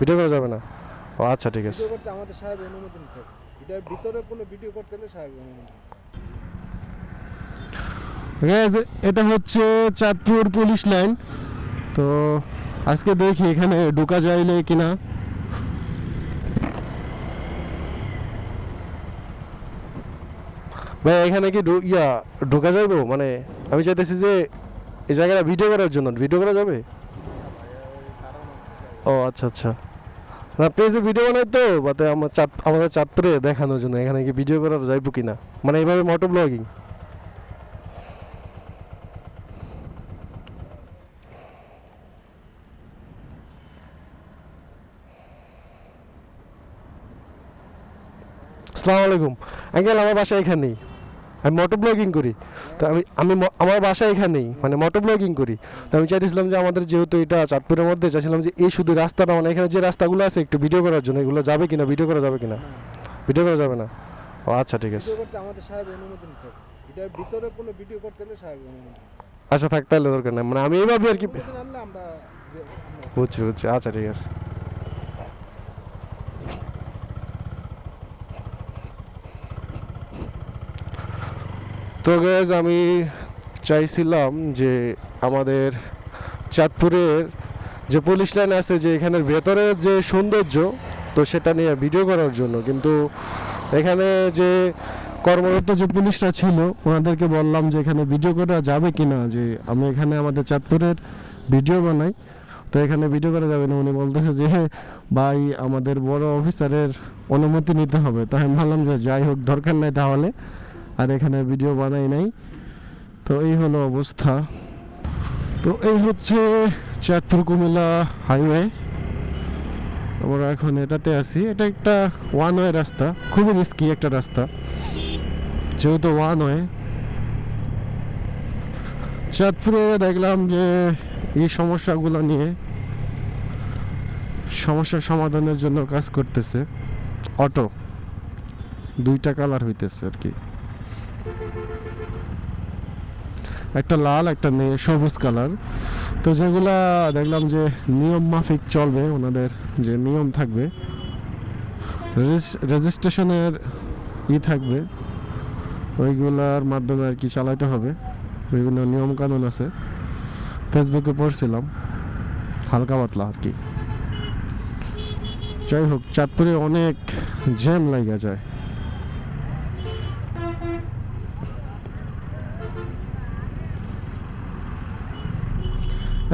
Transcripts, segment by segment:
Video করা যাবে না? ও আচ্ছা ঠিক আছে। করতে আমাদের সাহেব অনুমতি নিতে হবে এটার ভিতরে কোনো ভিডিও করতে হলে সাহেব অনুমতি এটা হচ্ছে চাঁদপুর পুলিশ লাইন। তো আজকে দেখি এখানে ঢোকা যাইলে কিনা। ভাই এখানে কি ইয়া ঢোকা যাইবো? মানে আমি চাইতেছি যে এই জায়গাটা ভিডিও করার জন্য। ভিডিও করা যাবে? ও আচ্ছা আচ্ছা। না পেজে ভিডিও বানাই তো, বাতে আমার চাঁদ, আমাদের চাঁদপুরে দেখানোর জন্য, এখানে কি ভিডিও করা যাইবো কিনা? মানে এইভাবে মোটো ব্লগিং আসসালামু আলাইকুম। আঙ্কেল, আমার বাসা এখানেই। আমি মোটো ব্লগিং করি। তো আমি আমি আমার বাসা এখানেই মানে মোটো ব্লগিং করি। তো আমি চাইতেছিলাম যে আমাদের যেহেতু এটা চাঁদপুরের মধ্যে চাইছিলাম যে এই শুধু রাস্তাটা মানে এখানে যে রাস্তাগুলো আছে একটু ভিডিও করার জন্য এগুলো যাবে কিনা ভিডিও করা যাবে কিনা? ভিডিও করা যাবে না। ও আচ্ছা ঠিক আছে। ভিডিও করতে আমাদের সাহেব অনুমতি নিতে হবে ভিতরে কোনো ভিডিও করতে হলে সাহেব অনুমতি আচ্ছা থাক তাহলে দরকার নেই। মানে আমি এইভাবে আর কি বুঝছি বুঝছি। আচ্ছা ঠিক আছে। তো গ্যাস আমি চাইছিলাম যে আমাদের চাঁদপুরের যে পুলিশ লাইন আছে, যে এখানের ভেতরের যে সৌন্দর্য, তো সেটা নিয়ে ভিডিও করার জন্য। কিন্তু এখানে যে কর্মরত যে পুলিশরা ছিল, ওনাদেরকে বললাম যে এখানে ভিডিও করা যাবে কি না যে আমি এখানে আমাদের চাঁদপুরের ভিডিও বানাই। তো এখানে ভিডিও করা যাবে না, উনি বলতেছে যে, ভাই, আমাদের বড় অফিসারের অনুমতি নিতে হবে। তো আমি ভাবলাম যে যাই হোক, দরকার নাই তাহলে। আর এখানে ভিডিও বানাই নাই। তো এই হলো অবস্থা। তো এই হচ্ছে চাঁদপুর কুমিল্লা হাইওয়ে আমরা এখন এটাতে আছি। এটা একটা ওয়ান ওয়ে রাস্তা। খুবই রিস্কি একটা রাস্তা। যেহেতু ওয়ান ওয়ে চাঁদপুরে দেখলাম যে এই সমস্যাগুলো নিয়ে সমস্যার সমাধানের জন্য কাজ করতেছে। অটো। দুইটা কালার হইতেছে আর কি। একটা লাল, একটা সবুজ কালার। তো যেগুলা দেখলাম যে নিয়ম মাফিক চলবে, ওনাদের যে নিয়ম থাকবে রেজিস্ট্রেশনের ই থাকবে, ওইগুলার মাধ্যমে আর কি চালাতে হবে। বিভিন্ন নিয়ম কানুন আছে। ফেসবুকে পড়ছিলাম, হালকা পাতলা আর কি। যাই হোক, চাঁদপুরে অনেক জ্যাম লাগা যায়।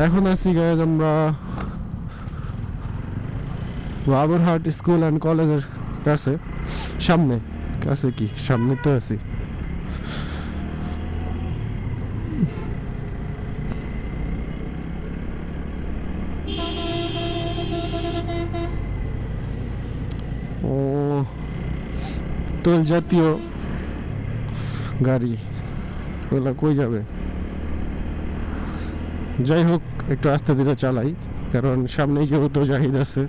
এখন আছি গাইজ আমরা বাবুরহাট স্কুল অ্যান্ড কলেজের কাছে। সামনে। কাছে কি? সামনে তো আছি। ও তোল জাতীয় গাড়ি। ওগুলা কই যাবে? যাই হোক একটু আস্তে ধীরে চালাই কারণ সামনে যেহেতু জাহিদ আছে।